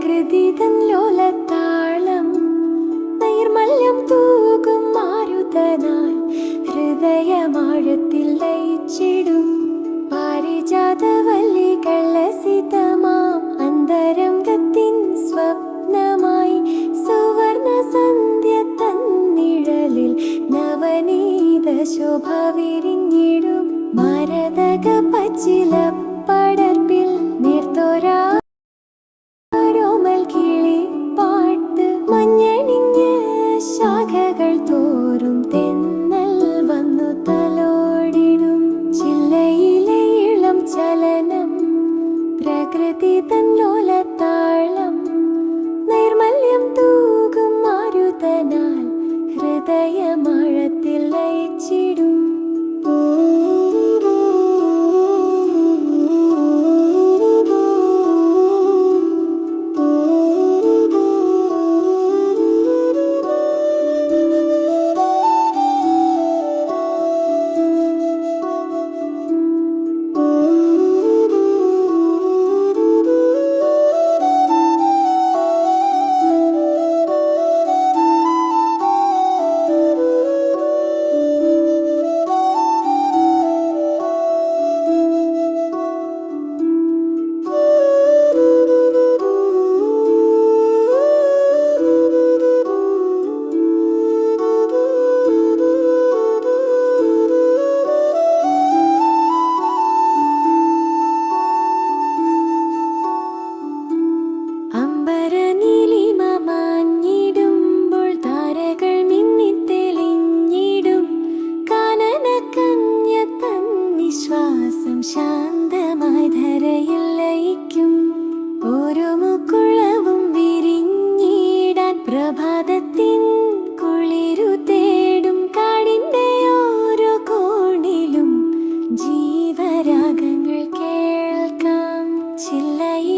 പ്രകൃതിതൻ ലോലത്താളം നൈർമല്യം തൂകും മാരുതനാൽ ഹൃദയമാഴത്തിൽ ലയിച്ചിടും പാരിജാതവല്ലികൾ ലസിതമാം അന്തരംഗത്തിൻ സ്വപ്നമായി സുവർണ സന്ധ്യ തന്നിഴലിൽ നവനീത ശോഭ വിരിഞ്ഞിടും മരതക പച്ചിലപ്പട പ്രകൃതി തന്നോലത്താളം നൈർമല്യം തൂകും മാരുതനാൽ ഹൃദയ ചില്ലയിൽ